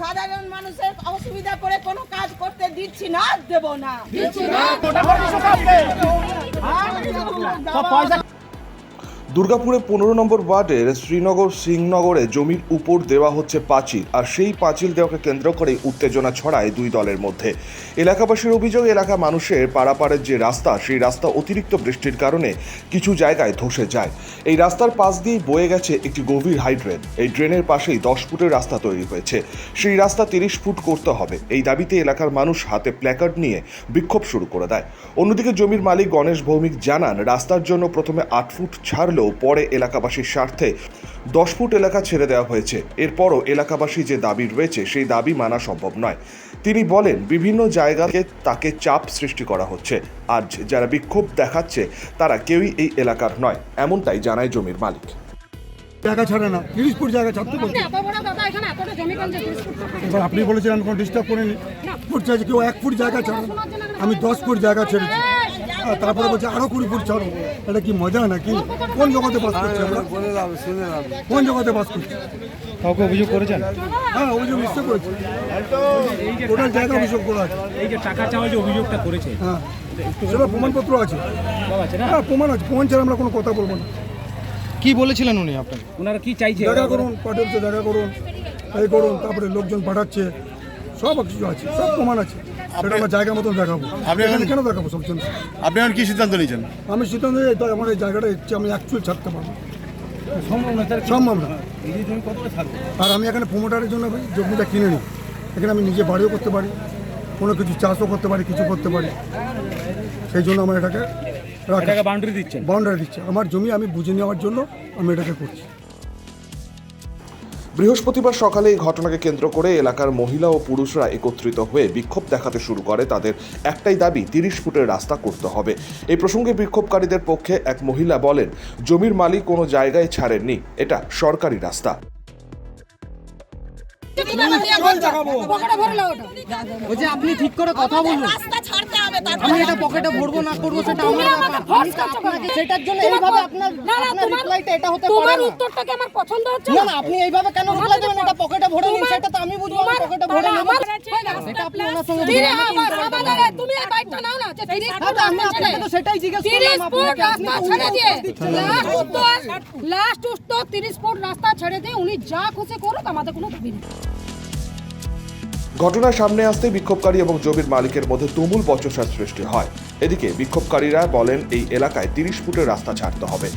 সাধারণ মানুষের অসুবিধা করে কোনো কাজ করতে দিচ্ছি না দেব না। দুর্গাপুরে পনেরো নম্বর ওয়ার্ডের শ্রীনগর সিংনগরে জমির উপর দেওয়া হচ্ছে পাঁচিল, আর সেই পাঁচিল দেওয়াকে কেন্দ্র করে উত্তেজনা ছড়ায় দুই দলের মধ্যে। এলাকাবাসীর অভিযোগ, এলাকা মানুষের পারাপারের যে রাস্তা, সেই রাস্তা অতিরিক্ত বৃষ্টির কারণে কিছু জায়গায় ধসে যায়। এই রাস্তার পাশ দিয়েই বয়ে গেছে একটি গভীর হাই ড্রেন এই ড্রেনের পাশেই দশ ফুটের রাস্তা তৈরি হয়েছে। সেই রাস্তা তিরিশ ফুট করতে হবে। এই দাবিতে এলাকার মানুষ হাতে প্ল্যাকার্ড নিয়ে বিক্ষোভ শুরু করে দেয়। অন্যদিকে জমির মালিক গণেশ ভৌমিক জানান, রাস্তার জন্য প্রথমে আট ফুট ছাড়লেও পরে এলাকাবাসীর স্বার্থে। দশ ফুট এলাকা ছেড়ে দেওয়া হয়েছে। এরপরও এলাকাবাসী যে দাবি রয়েছে সেই দাবি মানা সম্ভব নয়। তিনি বলেন বিভিন্ন জায়গাকে তাকে চাপ সৃষ্টি করা হচ্ছে। আর যারা বিক্ষোভ দেখাচ্ছে তারা কেউই এই এলাকার নয় এমনটাই জানায় জমির মালিক। জায়গা ছাড়ে না তিরিশ ফুট জায়গা ছাড়তে বলছে। এবার আপনি বলেছেন আমি কোনো ডিস্টার্ব করিনি। ফুট চাইছে কেউ এক ফুট জায়গা ছাড়ে আমি দশ ফুট জায়গা ছেড়েছি। তারপরে বলছে আরও কুড়ি ফুট ছাড়ো এটা কি মজা নাকি? কোন জগতে বাস করছি আমরা? কোন জগতে বাস করছি? কাউকে অভিযোগ করেছেন? হ্যাঁ অভিযোগ নিশ্চয় করেছি। টোটাল জায়গা অভিযোগ করা আছে। এই যে টাকা চাওয়া যে অভিযোগটা করেছে হ্যাঁ। সেটা প্রমাণপত্র আছে। সব আছে না? হ্যাঁ প্রমাণ আছে। প্রমাণ ছাড়া আমরা কোনো কথা বলব না। কি বলেছিলেন উনি আপনাকে? ওনারা কি চাইছে? দেখা করুন পাঠাচ্ছে দেখা করুন এই করুন তারপরে লোকজন পাঠাচ্ছে। সব কিছু আছে সব প্রমাণ আছে। সেটা আমরা জায়গা মতন দেখাবো। আপনি এখন- কেন দেখাবো সব জন্য আপনি এখন কি সিদ্ধান্ত নিয়েছেন? আমি সিদ্ধান্ত নিই, তাই আমার এই জায়গাটা ইচ্ছে আমি অ্যাকচুয়াল ছাড়তে পারব। সম্ভব না আর আমি এখানে প্রমোটারের জন্য আমি জমিটা কিনে নিই। এখানে আমি নিজে বাড়িও করতে পারি কোনো কিছু চাষও করতে পারি কিছু করতে পারি। সেই জন্য আমার এটাকে রাখা। বাউন্ডারি দিচ্ছেন। বাউন্ডারি দিচ্ছে। আমার জমি আমি বুঝে নেওয়ার জন্য আমি এটাকে করছি। বৃহস্পতিবার সকালে এই ঘটনাকে কেন্দ্র করে এলাকার মহিলা ও পুরুষরা একত্রিত হয়ে বিক্ষোভ দেখাতে শুরু করে। তাদের একটাই দাবি তিরিশ ফুটের রাস্তা করতে হবে। এই প্রসঙ্গে বিক্ষোভকারীদের পক্ষে এক মহিলা বলেন জমির মালিক কোনো জায়গায় ছাড়েননি। এটা সরকারি রাস্তা। আপনি ঠিক করে কথা বলুন। আমি এটা পকেটে ভরবো না করব সেটা আমার ব্যাপার। সেটার জন্য এইভাবে আপনার না, না, আপনার রিপ্লাইটা এটা হতে পারে তোমার না উত্তরটাকে আমার পছন্দ হচ্ছে? না না আপনি এইভাবে কেন রিপ্লাই দেবেন? এটা পকেটে ভরে নিন সেটা তো আমি বুঝব আমি পকেটে ভরে নেব। সেটা আপনি ওনার সঙ্গে তিরিশ- আমার- আমার দাদা, তুমি এই বাইকটা নাও না, যে তিরিশ হ্যাঁ, ফুট আমি আপনাকে তো সেটাই জিজ্ঞেস করলাম আপনাকে। আপনি রাস্তা ছেড়ে দিয়ে লাস্ট উত্তর লাস্ট উত্তর তিরিশ ফুট রাস্তা ছেড়ে দিয়ে উনি যা খুশি করুক আমাদের কোনো দাবি নেই। ঘটনার সামনে আসতেই বিক্ষোভকারী এবং জমির মালিকের মধ্যে তুমুল বচসার সৃষ্টি হয়। এদিকে বিক্ষোভকারীরা বলেন, এই এলাকায় তিরিশ ফুটের রাস্তা ছাড়তে হবে।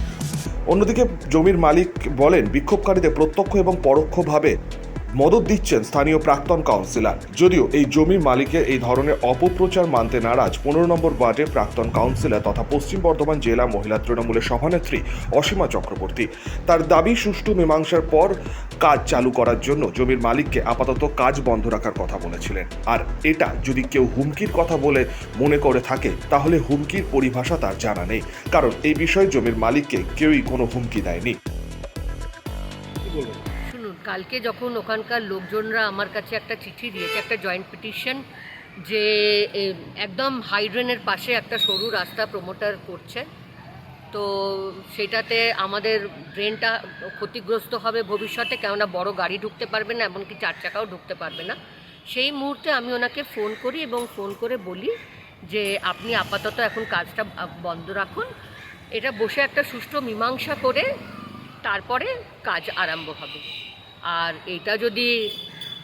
অন্যদিকে জমির মালিক বলেন, বিক্ষোভকারীদের প্রত্যক্ষ এবং পরোক্ষভাবে মদত দিচ্ছেন স্থানীয় প্রাক্তন কাউন্সিলর। যদিও এই জমির মালিকের এই ধরনের অপপ্রচার মানতে নারাজ। পনেরো নম্বর ওয়ার্ডের প্রাক্তন কাউন্সিলর তথা পশ্চিম বর্ধমান জেলা মহিলা তৃণমূলের সভানেত্রী অসীমা চক্রবর্তী। তার দাবি, সুষ্ঠু মীমাংসার পর কাজ চালু করার জন্য জমির মালিককে আপাতত কাজ বন্ধ রাখার কথা বলেছিলেন। আর এটা যদি কেউ হুমকির কথা বলে মনে করে থাকে, তাহলে হুমকির পরিভাষা তার জানা নেই। কারণ এই বিষয়ে জমির মালিককে কেউই কোনো হুমকি দেয়নি। কালকে যখন ওখানকার লোকজনরা আমার কাছে একটা চিঠি দিয়েছে, একটা জয়েন্ট পিটিশন যে একদম হাইড্রেনের পাশে একটা সরু রাস্তা প্রমোটার করছে। তো সেটাতে আমাদের ড্রেনটা ক্ষতিগ্রস্ত হবে ভবিষ্যতে, কেননা বড় গাড়ি ঢুকতে পারবে না, এমনকি চার চাকাও ঢুকতে পারবে না। সেই মুহূর্তে আমি ওনাকে ফোন করি এবং ফোন করে বলি যে, আপনি আপাতত এখন কাজটা বন্ধ রাখুন। এটা বসে একটা সুষ্ঠু মীমাংসা করে তারপরে কাজ আরম্ভ হবে। আর এটা যদি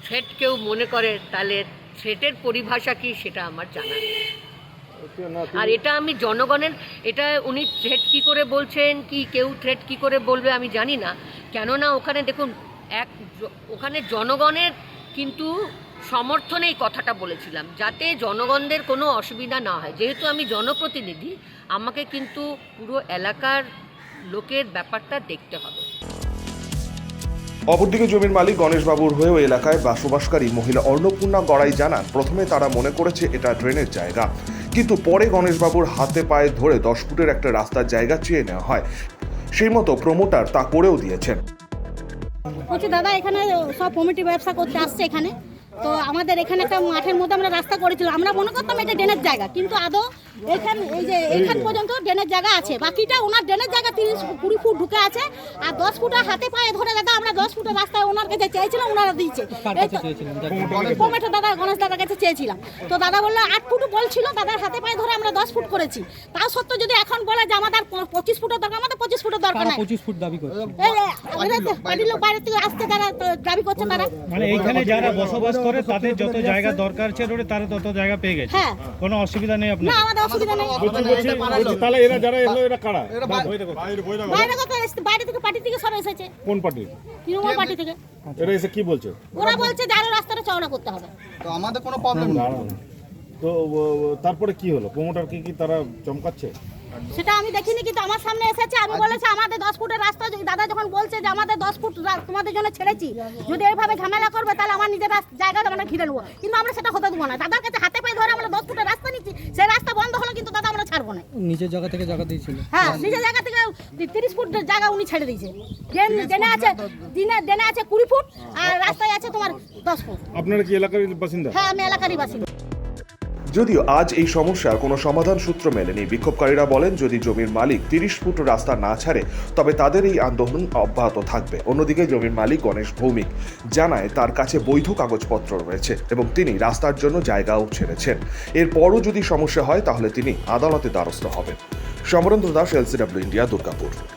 থ্রেট কেউ মনে করে তাহলে থ্রেটের পরিভাষা কি সেটা আমার জানা নেই। আর এটা আমি জনগণের এটা উনি থ্রেট কি করে বলছেন কি কেউ থ্রেট কি করে বলবে আমি জানি না। কেননা ওখানে দেখুন এক ওখানে জনগণের কিন্তু সমর্থনে এই কথাটা বলেছিলাম যাতে জনগণদের কোনো অসুবিধা না হয়। যেহেতু আমি জনপ্রতিনিধি আমাকে কিন্তু পুরো এলাকার লোকের ব্যাপারটা দেখতে হবে। অপরদিকে জমির মালিক গণেশবাবুর হয়েও এলাকায় বসবাসকারী মহিলা অন্নপূর্ণা গড়াই জানান, প্রথমে তারা মনে করেছে এটা ড্রেনের জায়গা। কিন্তু পরে গণেশবাবুর হাতে পায়ে ধরে দশ ফুটের একটা রাস্তার জায়গা চেয়ে নেওয়া হয়। সেই মতো প্রমোটার তা করেও দিয়েছেন। দাদা, এখানে সব কমিটি ব্যবসা করতে আসছে এখানে। তো আমাদের এখানে একটা মাঠের মধ্যে আমরা রাস্তা করেছিলাম। আমরা মনে করতাম এটা ড্রেনের জায়গা কিন্তু আদৌ এখান এই যে এখান পর্যন্ত ড্রেনের জায়গা আছে। বাকিটা ওনার ড্রেনের জায়গা তিরিশ কুড়ি ফুট ঢুকে আছে আর দশ ফুটের হাতে পায়ে ধরে দাদা আমরা দশ ফুটের রাস্তায় ওনার কাছে চেয়েছিলাম ওনারা দিয়েছে। তো- টমেটো দাদা গণেশ দাদার কাছে চেয়েছিলাম। তো দাদা বলল আট ফুট বলছিল দাদার হাতে পায়ে ধরে আমরা দশ ফুট করেছি। তাও সত্ত্বেও যদি এখন বলে যে আমাদের পঁচিশ ফুটের দরকার আমাদের পঁচিশ ফুটের দরকার নাই। পঁচিশ ফুট দাবি করছে। এই যে আমাদের তো বাড়ির লোক বাইরে থেকে আসতে তারা দাবি করছে তারা। মানে এইখানে যারা বসবাস করে তাদের যত জায়গা দরকার ছিল তারা তত জায়গা পেয়ে গেছে। হ্যাঁ। কোনো অসুবিধা নেই আপনার না আমাদের অসুবিধা নেই। তাহলে এরা যারা এলো এরা কারা? বাইরে কথা এসছে, বাইরে থেকে পার্টি থেকে সব এসেছে। কোন পার্টি? তৃণমূল পার্টি থেকে। এরা এসে কি বলছে? ওরা বলছে যে আরও রাস্তাটা চওড়া করতে হবে। তো আমাদের কোনো প্রবলেম নেই। তো তারপরে কি হলো? প্রমোটার কি কি তারা চমকাচ্ছে? সেটা আমি দেখিনি কিন্তু আমার সামনে এসেছে আমি বলেছি আমাদের দশ ফুটের রাস্তা যদি- দাদা যখন বলছে যে আমাদের দশ ফুট তোমাদের জন্য ছেড়েছি যদি এইভাবে ঝামেলা করবে তাহলে আমার নিজের জায়গাটা আমরা ঘিরে নেব। কিন্তু আমরা সেটা হতে দেবো না। দাদার কাছে হাতে পায়ে ধরে আমরা দশ ফুটের রাস্তা নিচ্ছি সেই রাস্তা বন্ধ হলো কিন্তু দাদা আমরা ছাড়বো না। নিজের জায়গা থেকে জায়গা দিয়েছিল। হ্যাঁ নিজের জায়গা থেকে তিরিশ ফুট জায়গা উনি ছেড়ে দিয়েছে। ড্রেনে আছে দিনে ড্রেনে আছে কুড়ি ফুট আর রাস্তায় আছে তোমার দশ ফুট। আপনারা কি এলাকার বাসিন্দা? হ্যাঁ আমি এলাকারই বাসিন্দা। যদিও আজ এই সমস্যার কোনো সমাধান সূত্র মেলেনি। বিক্ষোভকারীরা বলেন, যদি জমির মালিক তিরিশ ফুট রাস্তা না ছাড়ে, তবে তাদের এই আন্দোলন অব্যাহত থাকবে। অন্যদিকে জমির মালিক গণেশ ভৌমিক জানায়, তার কাছে বৈধ কাগজপত্র রয়েছে এবং তিনি রাস্তার জন্য জায়গাও ছেড়েছেন। এরপরও যদি সমস্যা হয়, তাহলে তিনি আদালতে দ্বারস্থ হবেন। Samarendra Das, LCW India, Durgapur.